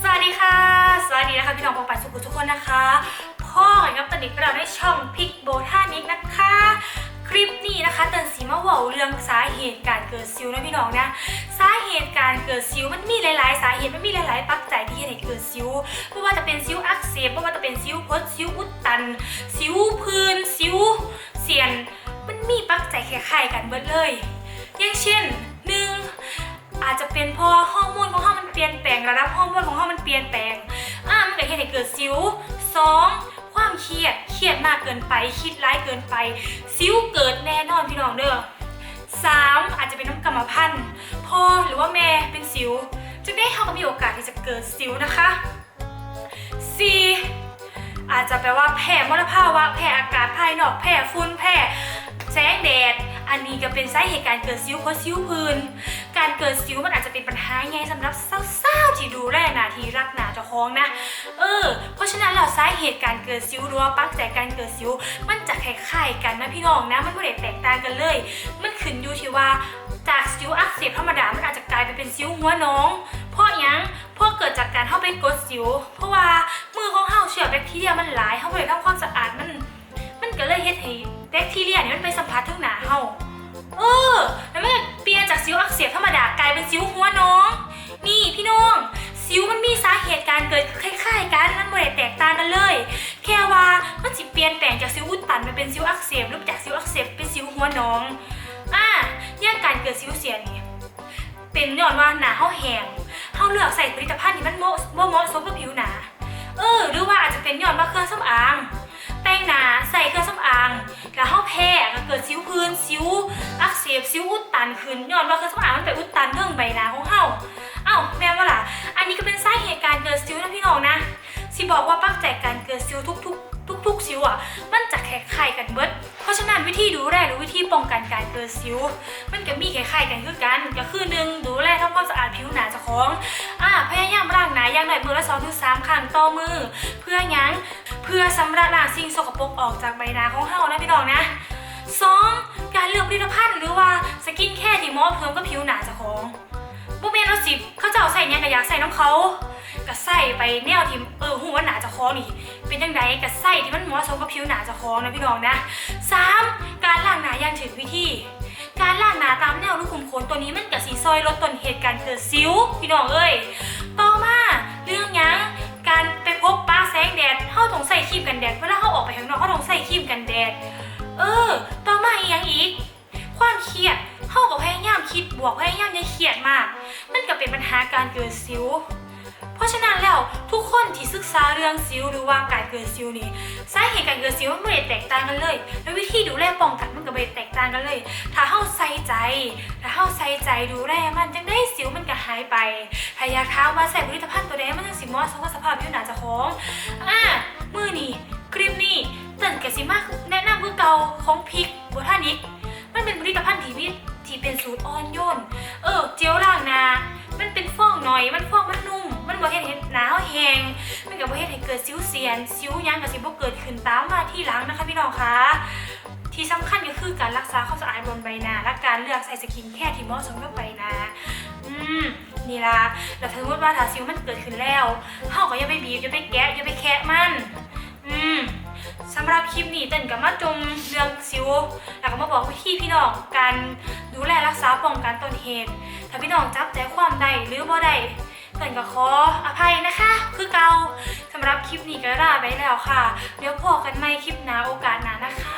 สวัสดีค่ะ สวัสดีนะคะพี่น้องปองปันสุขุทุกคนนะคะ พ่อกับตอนนี้เราได้ช่องพิกโบท่านิกนะคะ คลิปนี้นะคะเตือนสีมาว่าเรื่องสาเหตุการเกิดซิวนะพี่น้องนะสาเหตุการเกิดซิวมันมีหลาย ๆ สาเหตุมันมีหลาย ๆ ปัจจัยที่ให้เกิดซิวไม่ว่าจะเป็นซิวอักเสบไม่ว่าจะเป็นซิวพดซิวอุดตัน ซิวพื้นซิวเสียน มันมีปัจจัยคล้ายๆกันเบิดเลย อย่างเช่นหนึ่ง อาจจะเป็นเพราะฮอร์โมนของเรามันเปลี่ยนแปลงระดับฮอร์โมนของเรามันเปลี่ยนแปลงอ่ามันก็เฮ็ดให้เกิดสิวสองความเครียดเครียดมากเกินไปคิดร้ายเกินไป สิวเกิดแน่นอนพี่น้องเด้อสามอาจจะเป็นน้ำกรรมพันธุ์พ่อหรือว่าแม่เป็นสิวจึงได้เขาก็มีโอกาสที่จะเกิดสิวนะคะสี่อาจจะแปลว่าแพ้มลภาวะแพ้อากาศภายนอกแพ้ฝุ่นแพ้แสงแดด อันนี้ก็เป็นสาเหตุการเกิดสิวเพราะสิวพื้น การเกิดสิวมันอาจจะเป็นปัญหาใหญ่สำหรับสาวๆที่ดูแลหนาทีรักหนาเจ้าของนะ เออ เพราะฉะนั้นแล้วสาเหตุการเกิดสิวหรือว่าปักใจการเกิดสิว มันจะคล้ายๆกันนะพี่น้องนะ มันไม่ได้แตกต่างกันเลย มันขึ้นอยู่ที่ว่าจากสิวอักเสบธรรมดา มันอาจจะกลายไปเป็นสิวหัวน้อง เพราะยังเพราะเกิดจากการเข้าไปกดสิว เพราะว่ามือของเฮาเชื้อแบคทีเรียมันหลายเฮาได้ทำความสะอาดมัน มันก็เลยเฮ็ดให้แบคทีเรียเนี่ยมันไปสัมผัสถึงหน้าเฮาเออ น้องอ่าอย่างการเกิดสิวเสียนี่เป็นย้อนว่าหนาเฮาแห้งเฮาเลือกใส่ผลิตภัณฑ์ที่มันเหมาะบ่เหมาะสมกับผิวหนาเออหรือว่าอาจจะเป็นย้อนว่าเครื่องสำอางแป้งหนาใส่เครื่องสำอางแล้วเฮาแพ้ก็เกิดสิวพื้นสิวอักเสบสิวอุดตันขึ้นย้อนว่าเครื่องสำอางมันไปอุดตันเรื่องใบหน้าของเฮาเอ้าแม่ว่าล่ะอันนี้ก็เป็นสาเหตุการเกิดสิวนะพี่น้องนะสิบอกว่าปักแจกการเกิดสิวทุกๆทุกๆสิวอะมันจะคล้ายๆกันเบิดะฉะนั้นวิธีดูแลหรือวิธีป้องกันการเกิดสิว มันก็มีคล้ายๆกันคือกัน ก็คือหนึ่งดูแลทำความสะอาดผิวหนาเจ้าของอ่าพยายามล้างหนาอย่างน้อยมือละสองถึงสามครั้งต่อมือ เพื่อยังเพื่อสำระล้างสิ่งสกปรกออกจากใบหน้าของเฮานะพี่น้องนะสองการเลือกผลิตภัณฑ์หรือว่าสกินแคร์ที่เหมาะเพิ่มกับผิวหนาเจ้าของบ่แม่นว่าสิเขาจะเจ้าใส่หยังก็อยากใส่น้ำเขาก็ใส่ไปแนวที่เออหูว่าหนาเจ้าของนี่ เป็นจังไดก็ใส่ที่มันเหมาะสมกับผิวหนาเจ้าของนะพี่น้องนะสามการล้างหน้าอย่างถูกวิธี การล้างหน้าตามแนวลูกขุมขนตัวนี้มันกับสีซอยลดต้นเหตุการเกิดสิวพี่น้องเอ้ยต่อมาเรื่องยังการไปพบป้าแสงแดดเข้าต้องใส่ครีมกันแดดเวลาเขาออกไปข้างนอกเขาต้องใส่ครีมกันแดด เออ ต่อมาอีกอย่างอีก ความเครียดเขาก็พยายามคิดบวกพยายามอย่าเครียดมาก มันก็เป็นปัญหาการเกิดสิวะฉะนั้นแล้วทุกคนที่ศึกษาเรื่องสิวหรือว่าการเกิดสิวนี่สาเหตุการเกิดสิวมันไม่ได้แตกต่างกันเลย แล้ววิธีดูแลป้องกันมันก็ไม่ได้แตกต่างกันเลย ถ้าเฮาใส่ใจถ้าเฮาใส่ใจดูแลมันจังได้สิวมันก็หายไปถ้ายากถาว่าใส่ผลิตภัณฑ์ตัวใดมันจังสิเหมาะสมกับสภาพผิวหน้าเจ้าของอะมือนี่ครีมนี่เติ่นกับสิมาแนะนำมือเก่าของพิกโบทานิกมันเป็นผลิตภัณฑ์ที่มีที่เป็นสูตรอ่อนโยนเออเจลล้างหน้ามันเป็นฟองหน่อยมันฟองมัน งมันก็บ่เฮ็ดให้เกิดสิวเสียนสิวยังก็สิบ่เกิดขึ้นตามมาที่หลังนะคะพี่น้องคะที่สำคัญก็คือการรักษาความสะอาดบนใบหน้าและการเลือกใส่สกินแคร์ที่เหมาะสมกับใบหน้าอืมนี่ล่ะแล้วถ้าสมมติว่าถ้าสิวมันเกิดขึ้นแล้วเฮาก็อย่าไปบีบอย่าไปแกะอย่าไปแคะมันอืมสำหรับคลิปนี้เต้นกับมาจมเรื่องสิวแล้วก็มาบอกวิธีพี่น้องการดูแลรักษาป้องกันต้นเหตุถ้าพี่น้องจับใจความใดหรือบ่ได้เต้นก็ขออภัยนะ คลิปนี้ก็ลาไปแล้วค่ะ เดี๋ยวพอกันใหม่คลิปหน้าโอกาสหน้านะคะ